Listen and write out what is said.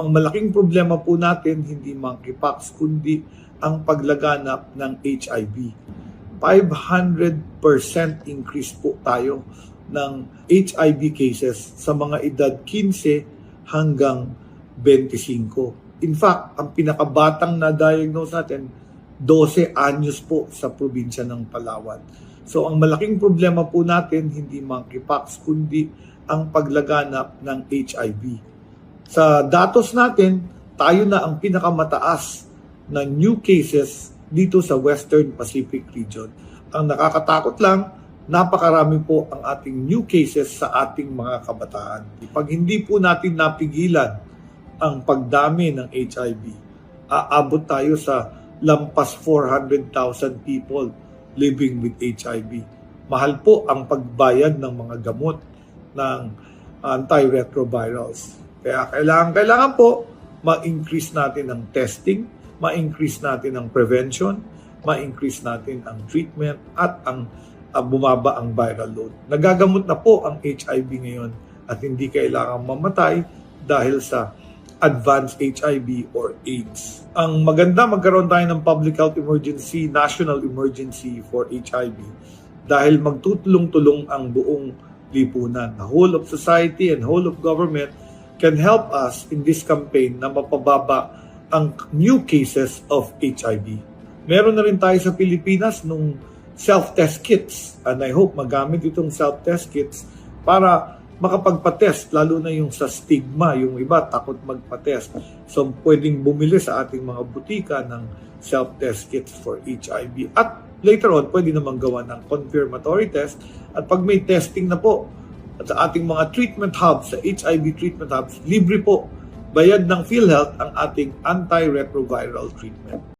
Ang malaking problema po natin, hindi monkeypox, kundi ang paglaganap ng HIV. 500% increase po tayo ng HIV cases sa mga edad 15 hanggang 25. In fact, ang pinakabatang na-diagnose natin, 12 anyos po sa probinsya ng Palawan. So ang malaking problema po natin, hindi monkeypox, kundi ang paglaganap ng HIV. Sa datos natin, tayo na ang pinakamataas na new cases dito sa Western Pacific region. Ang nakakatakot lang, napakarami po ang ating new cases sa ating mga kabataan. Pag hindi po natin napigilan ang pagdami ng HIV, aabot tayo sa lampas 400,000 people living with HIV. Mahal po ang pagbayad ng mga gamot ng antiretrovirals. Kaya kailangan, kailangan po ma-increase natin ang testing, ma-increase natin ang prevention, ma-increase natin ang treatment at ang ah, bumaba ang viral load. Nagagamot na po ang HIV ngayon at hindi kailangan mamatay dahil sa advanced HIV or AIDS. Ang maganda magkaroon tayo ng public health emergency, national emergency for HIV dahil magtutulong-tulong ang buong lipunan. The whole of society and whole of government can help us in this campaign na mapababa ang new cases of HIV. Meron na rin tayo sa Pilipinas nung self-test kits and I hope magamit itong self-test kits para makapagpatest lalo na yung sa stigma, yung iba takot magpatest. So pwedeng bumili sa ating mga butika ng self-test kits for HIV. At later on, pwede naman gawa ng confirmatory test. At pag may testing na po at sa ating mga treatment hubs, sa HIV treatment hubs, libre po bayad ng PhilHealth ang ating antiretroviral treatment.